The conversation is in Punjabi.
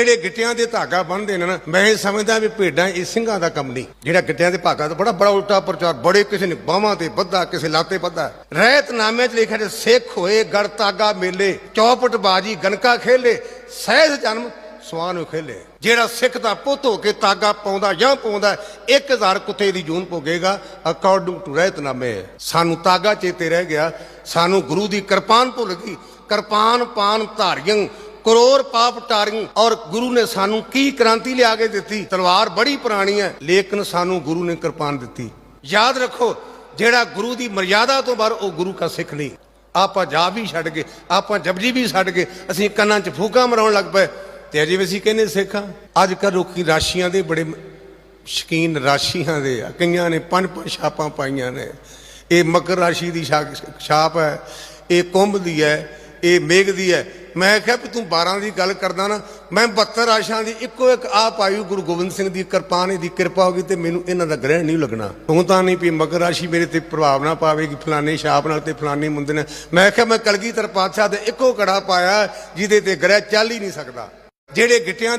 ਜਿਹੜੇ ਗਿੱਟਿਆਂ ਦੇ ਧਾਗਾ ਬੰਨਦੇ ਨੇ ਨਾ, ਮੈਂ ਇਹ ਸਮਝਦਾ ਵੀ ਭੇਡਾਂ ਇਹ ਸਿੰਘਾਂ ਦਾ ਕੰਮ ਨਹੀਂ। ਜਿਹੜਾ ਗਿੱਟਿਆਂ ਦੇ ਭਾਗਾ ਦਾ ਬੜਾ ਬੜਾ ਉਲਟਾ ਪ੍ਰਚਾਰ, ਬੜੇ ਕਿਸੇ ਨੇ ਬਾਹਾਂ ਤੇ ਬੱਧਾ ਕਿਸੇ ਲਾਤੇ ਬੱਧਾ ਰਹਿਤ ਨਾਮੇ 'ਚ ਲਿਖਿਆ ਸਿੱਖ ਹੋਏ, ਗੜ ਤਾਗਾ ਮੇਲੇ, ਚੌਪਟ ਬਾਜੀ ਗਨਕਾ ਖੇਲੇ, ਸਹਿਜ ਜਨਮ ਸਵਾਨ ਨੂੰ ਖੇਲੇ। ਜਿਹੜਾ ਸਿੱਖ ਦਾ ਪੁੱਤ ਹੋ ਕੇ ਤਾਗਾ ਪਾਉਂਦਾ ਜਾਂ ਪਾਉਂਦਾ 1000 ਕੁੱਤੇ ਦੀ ਜੂਨ ਭੋਗੇਗਾ ਅਕੋਰਡਿੰਗ ਟੂ ਰਹਿਤਨਾਮੇ। ਸਾਨੂੰ ਤਾਗਾ ਚੇਤੇ ਰਹਿ ਗਿਆ, ਸਾਨੂੰ ਗੁਰੂ ਦੀ ਕਿਰਪਾਨ ਭੁੱਲ ਗਈ। ਕਿਰਪਾਨ, ਪਾਨ, ਧਾਰੀਆਂ ਕਰੋੜ ਪਾਪ ਟਾਰੀਆਂ ਔਰ ਗੁਰੂ ਨੇ ਸਾਨੂੰ ਕੀ ਕ੍ਰਾਂਤੀ ਲਿਆ ਕੇ ਦਿੱਤੀ? ਤਲਵਾਰ ਬੜੀ ਪੁਰਾਣੀ ਹੈ, ਲੇਕਿਨ ਸਾਨੂੰ ਗੁਰੂ ਨੇ ਕਿਰਪਾਨ ਦਿੱਤੀ। ਯਾਦ ਰੱਖੋ, ਜਿਹੜਾ ਗੁਰੂ ਦੀ ਮਰਿਆਦਾ ਤੋਂ ਬਾਹਰ ਉਹ ਗੁਰੂ ਕਾ ਸਿੱਖ ਨਹੀਂ। ਆਪਾਂ ਜਾ ਵੀ ਛੱਡ ਗਏ, ਆਪਾਂ ਜਪਜੀ ਵੀ ਛੱਡ ਗਏ, ਅਸੀਂ ਕੰਨਾਂ 'ਚ ਫੂਕਾਂ ਮਰਾਉਣ ਲੱਗ ਪਏ। ਤੇ ਅਜੇ ਵੀ ਅਸੀਂ ਕਹਿੰਦੇ ਸਿੱਖਾਂ। ਅੱਜ ਕੱਲ੍ਹ ਲੋਕੀ ਰਾਸ਼ੀਆਂ ਦੇ ਬੜੇ ਸ਼ਕੀਨ ਰਾਸ਼ੀਆਂ ਦੇ ਆ। ਕਈਆਂ ਨੇ ਪੰਜ ਪੰਜ ਛਾਪਾਂ ਪਾਈਆਂ ਨੇ। ਇਹ ਮਕਰ ਰਾਸ਼ੀ ਦੀ ਛਾ- ਛਾਪ ਹੈ, ਇਹ ਕੁੰਭ ਦੀ ਹੈ, ਇਹ ਮੇਘ ਦੀ ਹੈ। ਮੈਂ ਕਿਹਾ ਵੀ ਤੂੰ 12 ਦੀ ਗੱਲ ਕਰਦਾ ਨਾ, ਮੈਂ 72 ਰਾਸ਼ਾਂ ਦੀ, ਇੱਕੋ ਇੱਕ ਆ ਪਾਈ ਗੁਰੂ ਗੋਬਿੰਦ ਸਿੰਘ ਦੀ ਕਿਰਪਾਨ ਦੀ ਕਿਰਪਾ ਹੋ ਗਈ ਤੇ ਮੈਨੂੰ ਇਹਨਾਂ ਦਾ ਗ੍ਰਹਿ ਨਹੀਂ ਲੱਗਣਾ। ਤੂੰ ਤਾਂ ਨਹੀਂ ਵੀ ਮਗਰ ਰਾਸ਼ੀ ਮੇਰੇ ਤੇ ਪ੍ਰਭਾਵ ਨਾ ਪਾਵੇਗੀ, ਫਲਾਣੇ ਸ਼ਾਪ ਨਾਲ ਤੇ ਫਲਾਣੇ ਮੁੰਡੇ ਨਾਲ। ਮੈਂ ਕਿਹਾ ਮੈਂ ਕਲਗੀਧਰ ਪਾਤਸ਼ਾਹ ਦੇ ਇੱਕੋ ਕੜਾ ਪਾਇਆ, ਜਿਹਦੇ ਤੇ ਗ੍ਰਹਿ ਚੱਲ ਹੀ ਨਹੀਂ ਸਕਦਾ। ਜਿਹੜੇ ਗਿੱਟਿਆਂ